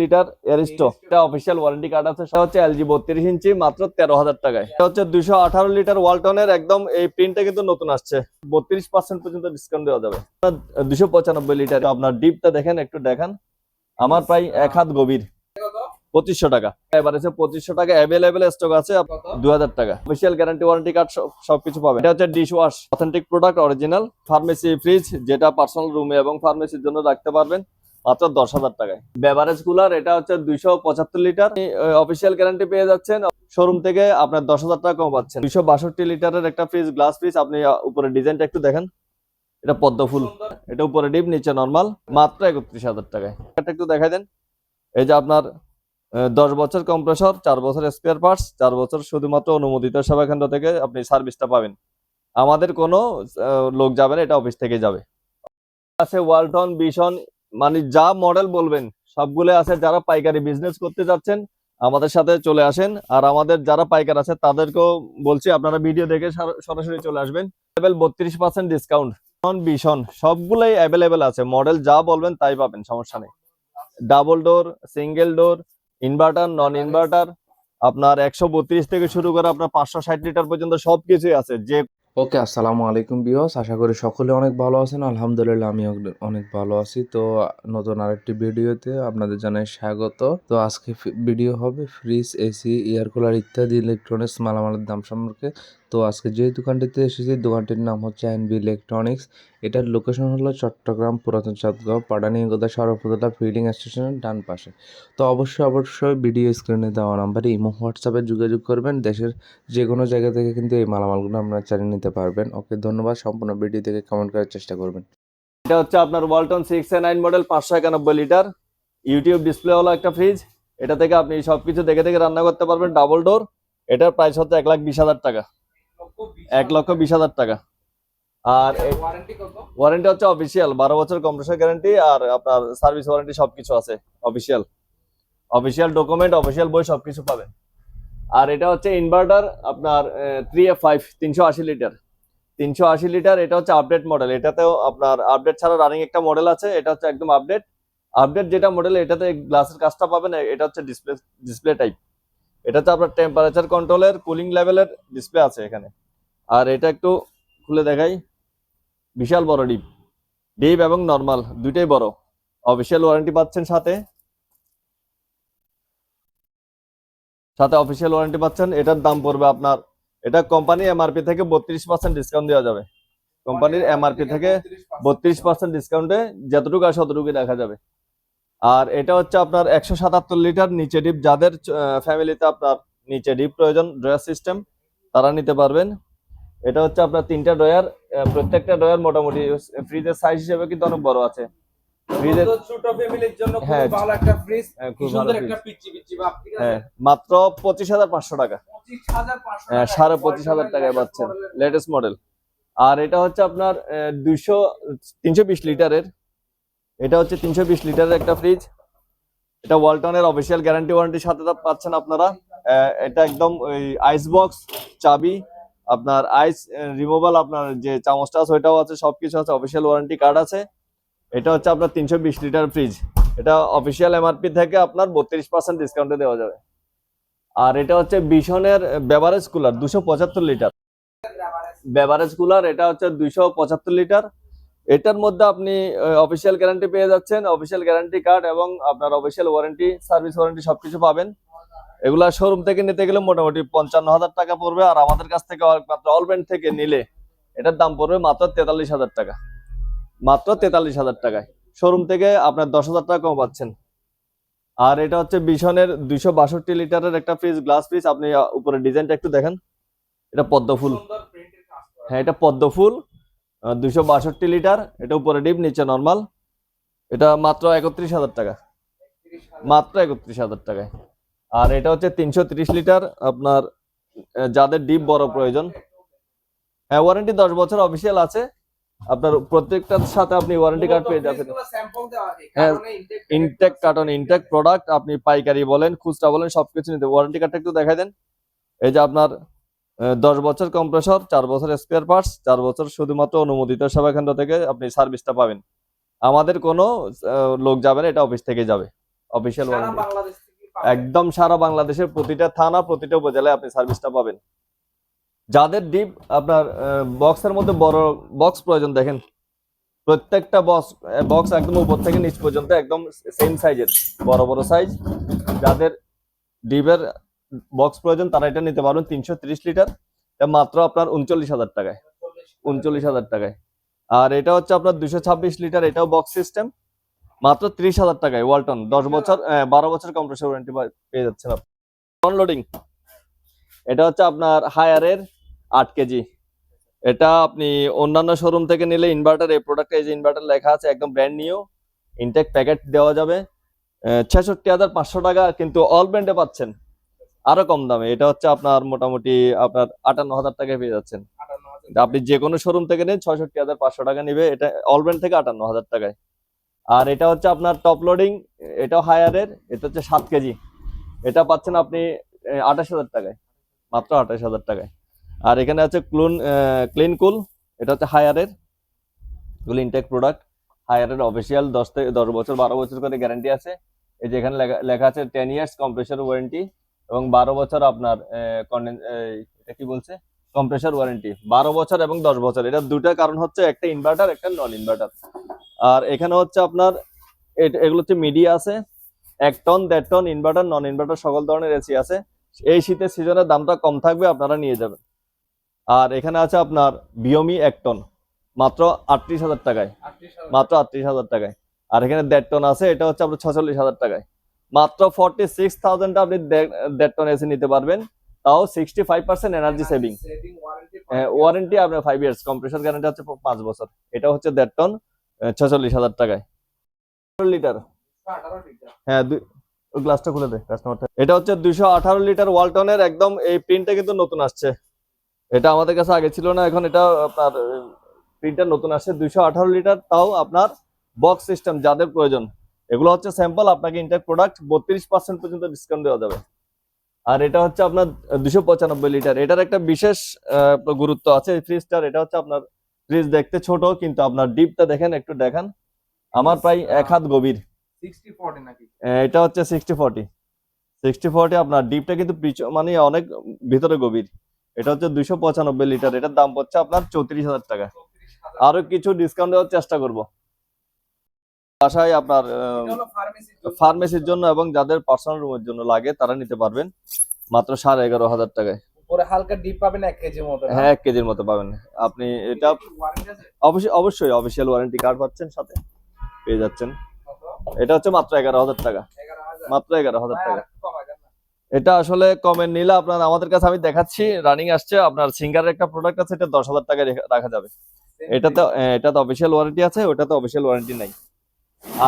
Litre Aristo এটা official warranty card আছে সেটা হচ্ছে এলজি বত্রিশ ইঞ্চি মাত্র তেরো হাজার টাকায়। এটা হচ্ছে দুশো আঠারো লিটার ওয়ালটনের একদম এই প্রিন্টটা কিন্তু নতুন আসছে। বত্রিশ পার্সেন্ট পর্যন্ত ডিসকাউন্ট দেওয়া যাবে। দুশো পঁচানব্বই লিটার আপনার ডিপটা দেখেন একটু দেখান। আমার প্রায় এক হাত গভীর। পঁচিশশো টাকা। এবার আছে পঁচিশশো টাকা অ্যাভেলেবেল স্টক আছে। দু হাজার টাকা। অফিসিয়াল গ্যারান্টি ওয়ারেন্টি কার্ড সবকিছু পাবে এটা হচ্ছে dish wash authentic product original pharmacy fridge যেটা পার্সোনাল রুমে এবং ফার্মেসির জন্য রাখতে পারবেন। মাত্র দশ হাজার টাকায়। বেভারেজ কুলার এটা হচ্ছে দুইশো পঁচাত্তর লিটার অফিসিয়াল গ্যারান্টি পেয়ে যাচ্ছেন। শোরুম থেকে আপনার দশ হাজার টাকা কম পাচ্ছেন। দুইশো বাষট্টি লিটারের একটা ফ্রিজ গ্লাস ফ্রিজ আপনি উপরে ডিজাইনটা একটু দেখেন। এটা পদ্ম ফুল। এটা উপরে ডিপ নিচে নর্মাল মাত্র একত্রিশ হাজার টাকায়। এটা একটু দেখাই দেন। এই যে আপনার দশ বছর কম্প্রেসর চার বছর স্পেয়ার পার্টস চার বছর শুধুমাত্র অনুমোদিত সেবা কেন্দ্র থেকে আপনি সার্ভিসটা পাবেন। আমাদের কোনো লোক যাবে না, এটা অফিস থেকে যাবে। আছে ওয়ালটন বিশন মানে যা মডেল বলবেন সবগুলো আছে যারা পাইকারি বিজনেস করতে যাচ্ছেন, আমাদের সাথে চলে আসেন। আর আমাদের যারা পাইকার আছে, তাদেরকেও বলছি, আপনারা ভিডিও দেখে সার- সরাসরি চলে আসবেন। বত্রিশ পার্সেন্ট ডিসকাউন্ট ভীষণ সবগুলোই অ্যাভেলেবেল আছে। মডেল যা বলবেন, তাই পাবেন, সমস্যা নেই। Double door single door inverter non inverter আপনার একশো বত্রিশ থেকে শুরু করে আপনার পাঁচশো ষাট লিটার পর্যন্ত সবকিছুই আছে। যে ওকে, আসসালামু আলাইকুম বিহস আশা করি সকলে অনেক ভালো আছেন। আলহামদুলিল্লাহ আমি অনেক ভালো আছি। তো নতুন আরেকটি ভিডিওতে আপনাদের জানাই স্বাগত। তো আজকে ভিডিও হবে ফ্রিজ, এসি, এয়ার কুলার ইত্যাদি ইলেকট্রনিক্স মালামালের দাম সম্পর্কে। তো আজকে যে দোকানটিতে এসেছি, দোকানটির নাম হচ্ছে এনবি ইলেকট্রনিক্স এটার লোকেশন হলো চট্টগ্রাম পুরাতন চাঁদগাঁও পাড়ানিগোদা সরফুদলা ফিলিং স্টেশনের ডান পাশে। তো অবশ্যই অবশ্যই ভিডিও স্ক্রিনে দেওয়া নাম্বারে ইমো, হোয়াটসঅ্যাপে যোগাযোগ করবেন। দেশের যে কোনো জায়গা থেকে কিন্তু এই মালামালগুলো আপনারা চালিয়ে নিতে পারবেন। ওকে, ধন্যবাদ। সম্পূর্ণ ভিডিও থেকে কমেন্ট করার চেষ্টা করবেন। এটা হচ্ছে আপনার ওয়ালটন সিক্স নাইন মডেল পাঁচশো একানব্বই লিটার ইউটিউব ডিসপ্লে হলো একটা ফ্রিজ এটা থেকে আপনি সবকিছু দেখে দেখে রান্না করতে পারবেন ডাবল ডোর এটার প্রাইস হচ্ছে এক লাখ বিশ হাজার টাকা। এক লক্ষ বিশ হাজার টাকা। আর ওয়ারেন্টি হচ্ছে অফিসিয়াল বারো বছর কম্প্রেসর গ্যারান্টি আর আপনার সার্ভিস ওয়ারেন্টি সবকিছু আছে অফিসিয়াল অফিসিয়াল ডকুমেন্ট অফিসিয়াল বই সবকিছু পাবেন আর এটা হচ্ছে ইনভার্টার আপনার থ্রি এফ ফাইভ তিনশো আশি লিটার তিনশো আশি লিটার এটা হচ্ছে আপডেট মডেল এটাতেও আপনার আপডেট ছাড়া রানিং একটা মডেল আছে এটা হচ্ছে একদম আপডেট আপডেট যেটা মডেল এটাতে গ্লাসের কাজটা পাবেন এটা হচ্ছে ডিসপ্লে ডিসপ্লে টাইপ এটাতে আপনার টেম্পারেচার কন্ট্রোলের কুলিং লেভেলের ডিসপ্লে আছে এখানে। আর এটা একটু খুলে দেখাই। বিশাল বড় ডিপ। ডিপ এবং নর্মাল, দুইটাই বড়। অফিসিয়াল ওয়ারেন্টি পাচ্ছেন সাথে। সাথে অফিসিয়াল ওয়ারেন্টি পাচ্ছেন। এটার দাম পড়বে আপনার, এটা কোম্পানি এমআরপি থেকে বত্রিশ পার্সেন্ট ডিসকাউন্ট দেওয়া যাবে। কোম্পানির এমআরপি থেকে বত্রিশ পার্সেন্ট ডিসকাউন্টে যতটুকু আর ততটুকুই দেখা যাবে। আর এটা হচ্ছে আপনার একশো সাতাত্তর লিটার নিচে ডিপ। যাদের ফ্যামিলিতে আপনার নিচে ডিপ প্রয়োজন ড্রয়ার সিস্টেম, তারা নিতে পারবেন। এটা হচ্ছে আপনার তিনটা ড্রয়ার প্রত্যেকটা ড্রয়ার মোটামুটি ফ্রিজের সাইজ হিসেবে কিন্তু অনেক বড় আছে। ফ্রিজের তো ছোট ফ্যামিলির জন্য খুব হ্যাঁ, ভালো একটা ফ্রিজ সুন্দর একটা পিচ্চি পিচ্চি ভাব ঠিক আছে? হ্যাঁ মাত্র টাকা। হ্যাঁ, টাকা, সাড়ে টাকায় পাচ্ছেন। লেটেস্ট মডেল আর এটা হচ্ছে আপনার দুইশো তিনশো বিশ লিটারের। এটা হচ্ছে তিনশো বিশ লিটারের একটা ফ্রিজ এটা ওয়ালটনের অফিসিয়াল গ্যারান্টি ওয়ারেন্টির সাথে পাচ্ছেন আপনারা। এটা একদম ওই আইস বক্স চাবি আপনার আইস রিমুভাল আপনার যে চামচটা আছে, ওইটাও আছে, সবকিছু আছে অফিসিয়াল ওয়ারেন্টি কার্ড আছে। এটা হচ্ছে আপনার তিনশো বিশ লিটার ফ্রিজ এটা অফিসিয়াল এমআরপি থেকে আপনার বত্রিশ পার্সেন্ট ডিসকাউন্টে দেওয়া যাবে। আর এটা হচ্ছে বিশনের বেভারেজ কুলার দুশো পঁচাত্তর লিটার বেভারেজ কুলার এটা হচ্ছে দুইশো পঁচাত্তর লিটার এটার মধ্যে আপনি অফিসিয়াল গ্যারান্টি পেয়ে যাচ্ছেন। অফিসিয়াল গ্যারান্টি কার্ড এবং আপনার অফিসিয়াল ওয়ারেন্টি সার্ভিস ওয়ারেন্টি সবকিছু পাবেন। এগুলা শোরুম থেকে নিতে গেলে মোটামুটি পঞ্চান্ন হাজার টাকা পড়বে, আর আমাদের কাছ থেকে মাত্র অলব্যান্ড থেকে নিলে এটার দাম পড়বে মাত্র তেতাল্লিশ হাজার টাকা। মাত্র তেতাল্লিশ হাজার টাকায়। শোরুম থেকে আপনার দশ হাজার টাকা কম পাচ্ছেন। আর এটা হচ্ছে বিশনের দুইশো বাষট্টি লিটারের একটা ফ্রিজ গ্লাস ফ্রিজ আপনি উপরে ডিজাইনটা একটু দেখেন। এটা পদ্ম ফুল। হ্যাঁ এটা পদ্ম ফুল দুইশো বাষট্টি লিটার। এটা উপরে ডিপ, নিচে নর্মাল এটা মাত্র একত্রিশ হাজার টাকা। মাত্র একত্রিশ হাজার টাকায়। আর এটা হচ্ছে তিনশো ত্রিশ লিটার আপনার যাদের ডিপ বড় প্রয়োজন। হ্যাঁ ওয়ারেন্টি দশ বছর অফিসিয়াল আছে। আপনার প্রত্যেকটার সাথে আপনি ওয়ারেন্টি কার্ড পেয়ে যাবেন। হ্যাঁ, ইনটেক কার্টন ইনটেক প্রোডাক্ট আপনি পাইকারি বলেন খুচরা বলেন সবকিছু নিতে ওয়ারেন্টি কার্ডটা একটু দেখাই দেন। এই যে আপনার দশ বছর কম্প্রেসর চার বছর স্পেয়ার পার্টস চার বছর শুধুমাত্র অনুমোদিত সেবা কেন্দ্র থেকে আপনি সার্ভিসটা পাবেন। আমাদের কোনো লোক যাবে না এটা অফিস থেকে যাবে। Official warranty. একদম সারা বাংলাদেশের প্রতিটা থানা, প্রতিটা উপজেলায় আপনি সার্ভিসটা পাবেন। যাদের ডিপ আপনার বক্সের মধ্যে বড় বক্স প্রয়োজন, দেখেন। প্রত্যেকটা বক্স বক্স একদম উপর থেকে নিচ পর্যন্ত, একদম সেম সাইজের বড় বড় সাইজ যাদের ডিপের বক্স প্রয়োজন, তারা এটা নিতে পারবেন তিনশো ত্রিশ লিটার মাত্র আপনার উনচল্লিশ হাজার টাকায়। উনচল্লিশ হাজার টাকায়। আর এটা হচ্ছে আপনার দুশো লিটার এটাও বক্স সিস্টেম মাত্র ত্রিশ হাজার টাকায় ওয়ালটন। দশ বছর আহ, বারো বছর কম্প্রেসর ওয়ারেন্টি পেয়ে যাচ্ছেন আপনি। অনলোডিং এটা হচ্ছে আপনার হায়ারের আট কেজি। এটা আপনি অন্যান্য শোরুম থেকে নিলে ইনভার্টার এই প্রোডাক্টে এই যে ইনভার্টার লেখা আছে একদম ব্র্যান্ড নিউ ইনটেক প্যাকেট দেওয়া যাবে। ছেষট্টি হাজার পাঁচশো টাকা কিন্তু অল ব্র্যান্ডে পাচ্ছেন। আরও কম দামে। এটা হচ্ছে আপনার মোটামুটি আপনার আটান্ন হাজার টাকায় পেয়ে যাচ্ছেন। আপনি যে কোনো শোরুম থেকে নিন ছয়ষট্টি হাজার পাঁচশো টাকা নিবে। এটা অলব্র্যান্ড থেকে আটান্ন হাজার টাকায়। আর এটা হচ্ছে আপনার টপ লোডিং এটাও হায়ারের এটা হচ্ছে সাত কেজি। এটা পাচ্ছেন আপনি আঠাশ হাজার টাকায়, মাত্র আঠাশ হাজার টাকায়। আর এখানে আছে ক্লুন ক্লিন কুল এটা হচ্ছে হায়ারের এগুলো ইনটেক প্রোডাক্ট হায়ারের অফিসিয়াল দশ থেকে দশ বছর, বারো বছর করে গ্যারান্টি আছে। এই যে এখানে লেখা- আছে টেন ইয়ার্স কম্প্রেসার ওয়ারেন্টি এবং বারো বছর আপনার এটা কি বলছে? কম্প্রেসার ওয়ারেন্টি বারো বছর এবং দশ বছর। এটা দুটা কারণ হচ্ছে একটা ইনভার্টার একটা নন ইনভার্টার আর এখানে হচ্ছে আপনার এগুলো হচ্ছে মিডিয়া আছে এক টন দেড় টন ইনভার্টার নন ইনভার্টার সকল ধরনের এসি আছে। এই শীতের সিজনের দামটা কম থাকবে আপনারা নিয়ে যাবেন। আর এখানে আছে আপনার বিয়মি এক টন মাত্র আটত্রিশ হাজার টাকায়। মাত্র আটত্রিশ হাজার টাকায়। আর এখানে দেড় টন আছে এটা হচ্ছে আপনার ছচল্লিশ হাজার টাকায়। মাত্র ফর্টি সিক্স থাউজেন্ড আপনি দেড় টন এসি নিতে পারবেন। তাও sixty five percent energy saving warranty আপনার ফাইভ ইয়ার্স কম্প্রেসার গ্যারান্টি হচ্ছে পাঁচ বছর। এটা হচ্ছে দেড় টন ছচল্লিশ হাজার টাকায়। লিটার। হ্যাঁ দুই ওই গ্লাসটা খুলে দে কাস্টমারটা এটা হচ্ছে দুইশো আঠারো লিটার ওয়ালটনের একদম এই প্রিন্টটা কিন্তু নতুন আসছে। এটা আমাদের কাছে আগে ছিল না এখন এটা আপনার প্রিন্টার নতুন আসছে। দুইশো আঠারো লিটার তাও আপনার বক্স সিস্টেম যাদের প্রয়োজন। এগুলো হচ্ছে স্যাম্পল আপনাকে ইন্টার প্রোডাক্ট বত্রিশ পার্সেন্ট পর্যন্ত ডিসকাউন্ট দেওয়া যাবে। আর এটা হচ্ছে আপনার দুশো পঁচানব্বই লিটার। এটার একটা বিশেষ গুরুত্ব আছে এই ফ্রিজটার এটা হচ্ছে আপনার ফ্রিজ দেখতে ছোট কিন্তু আপনার ডিপটা দেখেন একটু দেখান। আমার প্রায় এক হাত গভীর। 60 40 নাকি? আহ, এটা হচ্ছে সিক্সটি ফর্টি সিক্সটি ফর্টি আপনার ডিপটা কিন্তু মানে অনেক ভিতরে গভীর। এটা হচ্ছে দুশো পঁচানব্বই লিটার। এটার দাম পড়ছে আপনার চৌত্রিশ হাজার টাকা। 34,000 আরও কিছু ডিসকাউন্ট দেওয়ার চেষ্টা করব। বাসায় আপনার এটা। ফার্মেসির জন্য। এবং যাদের পার্সোনাল রুমের জন্য লাগে তারা নিতে পারবেন। মাত্র সাড়ে এগারো হাজার টাকায়। হালকা ডিপ পাবেন এক কেজির মতো হ্যাঁ এক কেজির মতো পাবেন। আপনি এটা? অবশ্যই অবশ্যই অফিসিয়াল ওয়ারেন্টি কার্ড পাচ্ছেন সাথে। পেয়ে যাচ্ছেন। এটা হচ্ছে মাত্র এগারো হাজার টাকা। মাত্র এগারো হাজার টাকা। এটা আসলে নিলে আপনার আমাদের কাছে আমি দেখাচ্ছি রানিং আসছে আপনার সিঙ্গারের একটা প্রোডাক্ট আছে এটা দশ হাজার টাকা রাখা যাবে। এটাতে আহ, এটাতে অফিসিয়াল ওয়ারেন্টি আছে ওটাতে অফিসিয়াল ওয়ারেন্টি নাই।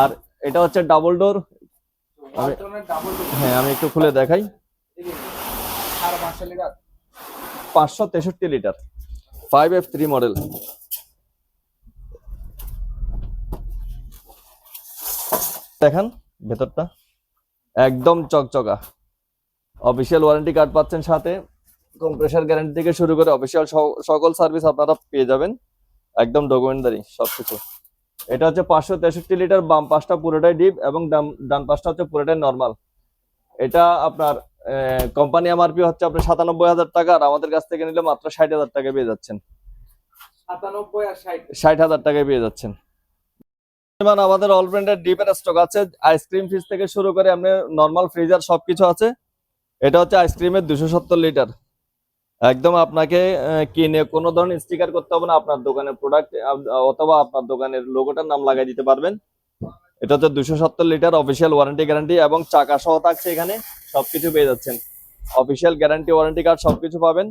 আর এটা হচ্ছে ডাবল ডোর। হ্যাঁ আমি একটু খুলে দেখাই। পাঁচশো তেষট্টি litre. Five F three model দেখেন ভেতরটা। একদম চকচকা। অফিসিয়াল ওয়ারেন্টি কার্ড পাচ্ছেন সাথে। কম্প্রেসার গ্যারান্টি থেকে শুরু করে অফিসিয়াল সকল সার্ভিস আপনারা পেয়ে যাবেন। একদম ডকুমেন্টারি সবকিছু। এটা হচ্ছে পাঁচশো তেষট্টি লিটার বাম পাশটা পুরোটাই ডিপ এবং ডান- ডান পাশটা হচ্ছে পুরোটাই নর্মাল। এটা আপনার কোম্পানি এমআরপি হচ্ছে আপনার সাতানব্বই হাজার টাকা আর আমাদের কাছ থেকে নিলে মাত্র ষাট হাজার টাকা পেয়ে যাচ্ছেন। ষাট। ষাট হাজার টাকায় পেয়ে যাচ্ছেন। পরিমাণ আমাদের অল ব্র্যান্ডের ডিপের স্টক আছে। আইসক্রিম ফ্রিজ থেকে শুরু করে আপনি নর্মাল ফ্রিজার সবকিছু আছে। এটা হচ্ছে আইসক্রিমের দুশো সত্তর লিটার। একদম আপনাকে কিনে কোনো ধরনের স্টিকার করতে হবে না, আপনার দোকানের প্রোডাক্ট অথবা আপনার দোকানের লোগোটার নাম লাগাই দিতে পারবেন। এটা হচ্ছে দুশো সত্তর লিটার অফিসিয়াল ওয়ারেন্টি গ্যারান্টি এবং চাকা সহ থাকছে এখানে, সবকিছু পেয়ে যাচ্ছেন। অফিসিয়াল গ্যারান্টি ওয়ারেন্টি কার্ড সবকিছু পাবেন।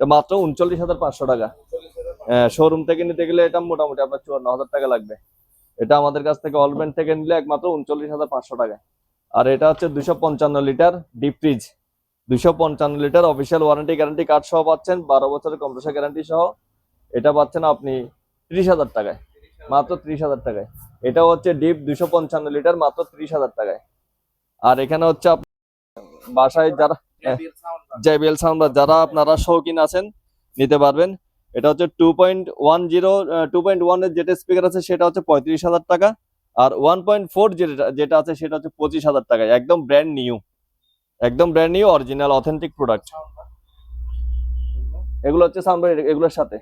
মাত্র উনচল্লিশ হাজার পাঁচশো টাকা। শোরুম থেকে নিতে গেলে এটা মোটামুটি আপনার চুয়ান্ন হাজার টাকা লাগবে। এটা আমাদের কাছ থেকে অলব্যান্ড থেকে নিলে একমাত্র উনচল্লিশ হাজার পাঁচশো টাকা। আর এটা হচ্ছে দুশো পঞ্চান্ন লিটার ডিপ ফ্রিজ দুশো পঞ্চান্ন litre official warranty guarantee card সহ পাচ্ছেন। বারো বছরের কম্প্রেসার গ্যারান্টি সহ। এটা পাচ্ছেন আপনি ত্রিশ হাজার টাকায়। মাত্র ত্রিশ হাজার টাকায়। এটা হচ্ছে ডিপ দুশো পঞ্চান্ন লিটার মাত্র ত্রিশ হাজার টাকায়। আর এখানে হচ্ছে বাসায় যারা জেবিএল সাউন্ড যারা আপনারা শৌখিন আছেন নিতে পারবেন। এটা হচ্ছে two point one zero two point ওয়ানের যেটা স্পিকার আছে সেটা হচ্ছে পঁয়ত্রিশ হাজার টাকা। আর ওয়ান পয়েন্ট ফোর যেটা যেটা আছে সেটা হচ্ছে পঁচিশ হাজার টাকায়। একদম ব্র্যান্ড নিউ একদম brand new original authentic product এগুলো হচ্ছে সাউন্ড এগুলোর সাথে।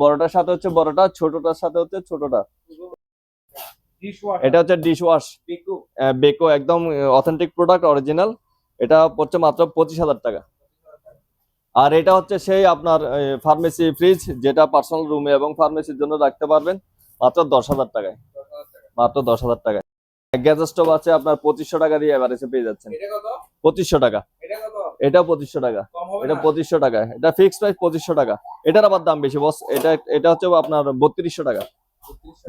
বড়টার সাথে হচ্ছে বড়টা ছোটটার সাথে হচ্ছে ছোটটা। এটা হচ্ছে ডিশ ওয়াশ বেকো একদম অথেন্টিক প্রোডাক্ট অরিজিনাল এটা পড়ছে মাত্র পঁচিশ হাজার টাকা। আর এটা হচ্ছে সেই আপনার ফার্মেসি ফ্রিজ যেটা পার্সোনাল রুমে এবং ফার্মেসির জন্য রাখতে পারবেন মাত্র দশ হাজার টাকায়। মাত্র দশ হাজার টাকায়। গ্যাস স্টোভ আছে আপনার পঁচিশশো টাকা দিয়ে এভারেজে পেয়ে যাচ্ছেন। পঁচিশশো টাকা। এটা পঁচিশশো টাকা। এটা পঁচিশশো টাকা। এটা ফিক্সড প্রাইস পঁচিশশো টাকা। এটার আবার দাম বেশি বস এটা এটা হচ্ছে আপনার বত্রিশশো টাকা।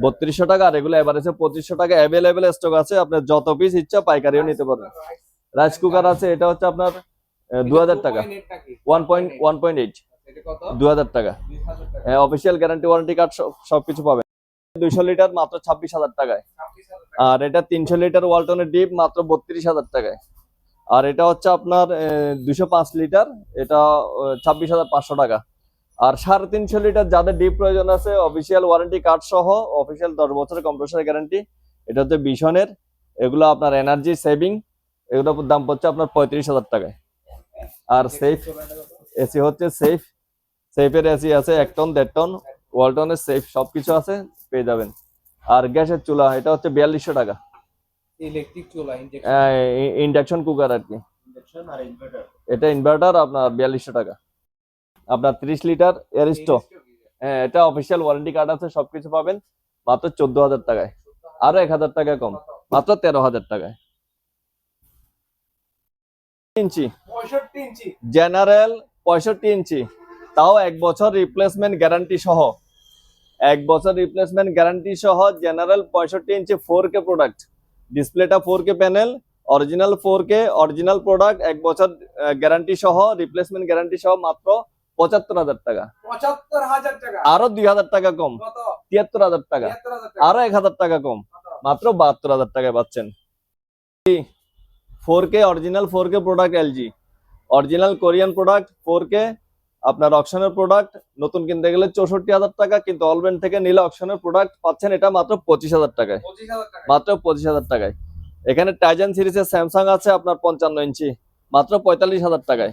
বত্রিশশো টাকা। আর এগুলো এভারেজে পঁচিশশো টাকা অ্যাভেলেবেল স্টক আছে। আপনার যত পিস ইচ্ছা পাইকারিও নিতে পারবেন। রাইস কুকার আছে এটা হচ্ছে আপনার দু হাজার টাকা। One point one point eight দু হাজার টাকা। 20,000 টাকা। অফিসিয়াল গ্যারান্টি ওয়ারেন্টি কার্ড সবকিছু পাবেন। দুইশো লিটার মাত্র ছাব্বিশ হাজার টাকায়। আর এটা তিনশো লিটার ওয়ালটনের ডিপ মাত্র বত্রিশ হাজার টাকায়। আর এটা হচ্ছে আপনার দুশো পাঁচ লিটার, এটা ছাব্বিশ হাজার পাঁচশো টাকা। আর সাড়ে তিনশো লিটার যাদের ডিপ প্রয়োজন আছে, অফিসিয়াল ওয়ারেন্টি কার্ড সহ, অফিসিয়াল দশ বছরের কম্প্রেসার গ্যারান্টি, এটা হচ্ছে বিশনের এগুলো আপনার এনার্জি সেভিং, এগুলোর দাম পড়ছে আপনার পঁয়ত্রিশ হাজার টাকায়। আর সেফ, এসি হচ্ছে সেফ, সেফের এসি আছে এক টন, দেড় টন ওয়ালটনের সেফ সবকিছু আছে পেয়ে যাবেন। আর গ্যাসের চুলা এটা হচ্ছে বিয়াল্লিশশো টাকা। ইলেকট্রিক চুলা ইন্ডাকশন কুকার আর কি। এটা ইনভার্টার আপনার বিয়াল্লিশশো টাকা। আপনার ত্রিশ লিটার এরিস্টো হ্যাঁ এটা অফিসিয়াল ওয়ারেন্টি কার্ড আছে সবকিছু পাবেন। মাত্র চোদ্দ হাজার টাকায়। আরও এক হাজার টাকা কম। মাত্র তেরো হাজার টাকায়। ইঞ্চি। 65 ইঞ্চি। জেনারেল পঁয়ষট্টি ইঞ্চি। তাও এক বছর রিপ্লেসমেন্ট গ্যারান্টি সহ। এক বছর রিপ্লেসমেন্ট গ্যারান্টি সহ জেনারেল পঁয়ষট্টি ইঞ্চি ফোর কে প্রোডাক্ট ডিসপ্লেটা four K panel original four K original product এক বছর গ্যারান্টি সহ রিপ্লেসমেন্ট গ্যারান্টি সহ মাত্র পঁচাত্তর হাজার টাকা। 75000 টাকা। আরও দুই হাজার টাকা কম। তিয়াত্তর হাজার টাকা। 73000 টাকা। আরও এক হাজার টাকা কম। মাত্র বাহাত্তর হাজার টাকায় পাচ্ছেন। Four K original four K product LG original Korean product four K আপনার অকশনের প্রোডাক্ট নতুন কিনতে গেলে চৌষট্টি হাজার টাকা কিন্তু অলবেন থেকে নিলে অকশনের প্রোডাক্ট পাচ্ছেন এটা মাত্র পঁচিশ হাজার টাকায়। মাত্র পঁচিশ হাজার টাকায়। এখানে টাইজান সিরিজের স্যামসাং আছে আপনার পঞ্চান্ন ইঞ্চি মাত্র পঁয়তাল্লিশ হাজার টাকায়।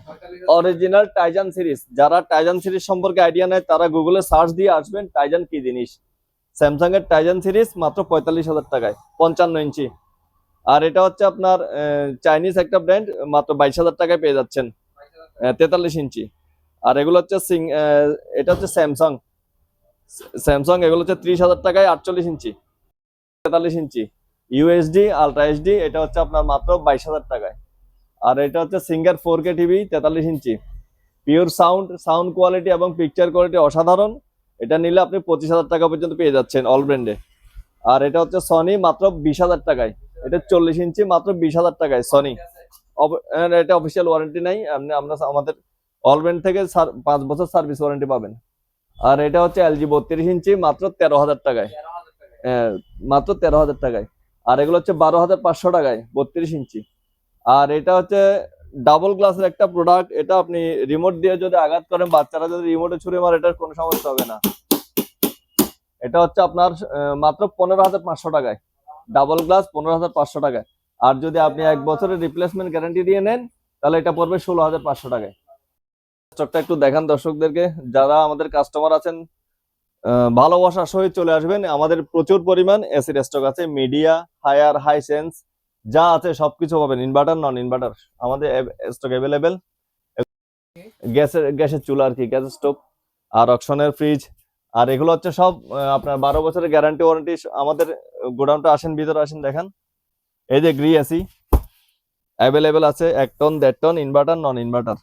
অরিজিনাল টাইজান সিরিজ যারা টাইজান সিরিজ সম্পর্কে আইডিয়া নেয় তারা গুগলে সার্চ দিয়ে আসবেন টাইজান কি জিনিস। স্যামসাং এর টাইজান সিরিজ মাত্র পঁয়তাল্লিশ হাজার টাকায় পঞ্চান্ন ইঞ্চি। আর এটা হচ্ছে আপনার চাইনিজ একটা ব্র্যান্ড মাত্র বাইশ হাজার টাকায় পেয়ে যাচ্ছেন। তেতাল্লিশ ইঞ্চি। আর এগুলো হচ্ছে সিং এটা হচ্ছে স্যামসাং। স্যামসাং, এগুলো হচ্ছে ত্রিশ হাজার টাকায় আটচল্লিশ ইঞ্চি। তেতাল্লিশ ইঞ্চি। ইউএসডি আলট্রা এইচডি এটা হচ্ছে আপনার মাত্র বাইশ হাজার টাকায়। আর এটা হচ্ছে সিঙ্গার ফোর কে টিভি, তেতাল্লিশ inch. Pure sound sound quality এবং পিকচার কোয়ালিটি অসাধারণ। এটা নিলে আপনি পঁচিশ হাজার টাকা পর্যন্ত পেয়ে যাচ্ছেন অল ব্র্যান্ডে আর এটা হচ্ছে সনি মাত্র বিশ হাজার টাকায়। এটা চল্লিশ ইঞ্চি, মাত্র বিশ হাজার টাকায় সনি এটা অফিসিয়াল ওয়ারেন্টি নাই। আপনি আমরা আমাদের অল ব্র্যান্ড থেকে পাঁচ বছর সার্ভিস ওয়ারেন্টি পাবেন। আর এটা হচ্ছে এলজি বত্রিশ ইঞ্চি মাত্র তেরো হাজার টাকায়। 13000 হ্যাঁ, মাত্র তেরো হাজার টাকায়। আর এগুলো হচ্ছে বারো হাজার পাঁচশো টাকায় বত্রিশ ইঞ্চি। আর এটা হচ্ছে ডাবল গ্লাসের একটা প্রোডাক্ট এটা আপনি রিমোট দিয়ে যদি আঘাত করেন বাচ্চারা যদি রিমোটে ছুড়ে মারে এটার কোনো সমস্যা হবে না। এটা হচ্ছে আপনার মাত্র পনেরো হাজার পাঁচশো টাকায়। ডাবল গ্লাস পনেরো হাজার পাঁচশো টাকায়। আর যদি আপনি এক বছরের রিপ্লেসমেন্ট গ্যারান্টি দিয়ে নেন তাহলে এটা পড়বে ষোলো হাজার পাঁচশো টাকায়। স্টকটা একটু দেখান দর্শকদেরকে। যারা আমাদের কাস্টমার আছেন আহ, ভালোবাসার সহিত চলে আসবেন আমাদের প্রচুর পরিমাণ এসির স্টক আছে মিডিয়া হায়ার হাই সেন্স যা আছে সবকিছু পাবেন ইনভার্টার নন ইনভার্টার আমাদের স্টক অ্যাভেলেবেল গ্যাসের গ্যাসের চুলা আর কি গ্যাস স্টোভ আর অকশনের ফ্রিজ আর এগুলো হচ্ছে সব আপনার বারো বছরের গ্যারান্টি ওয়ারেন্টি আমাদের গোডাউনটা আসেন ভিতরে আসেন দেখেন। এই যে গ্রি এসি অ্যাভেলেবেল আছে এক টন দেড় টন ইনভার্টার নন ইনভার্টার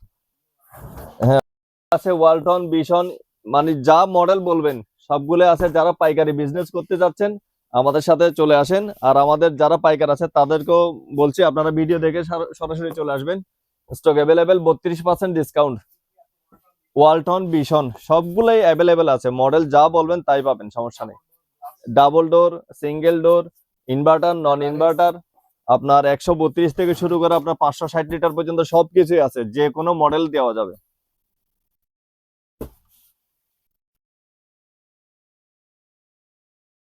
আছে ওয়ালটন, বিশন মানে যা মডেল বলবেন, সবগুলো আছে যারা পাইকারি বিজনেস করতে যাচ্ছেন, আমাদের সাথে চলে আসেন। আর আমাদের যারা পাইকার আছে, তাদেরকেও বলছি, আপনারা ভিডিও দেখে সরাসরি চলে আসবেন। স্টক অ্যাভেলেবেল বত্রিশ পার্সেন্ট ডিসকাউন্ট ওয়ালটন, বিশন, সবগুলোই অ্যাভেলেবেল আছে। মডেল যা বলবেন, তাই পাবেন, সমস্যা নেই। Double door single door inverter non inverter আপনার একশো বত্রিশ থেকে শুরু করে আপনার পাঁচশো ষাট লিটার পর্যন্ত সবকিছুই আছে। যে কোনো মডেল দেওয়া যাবে।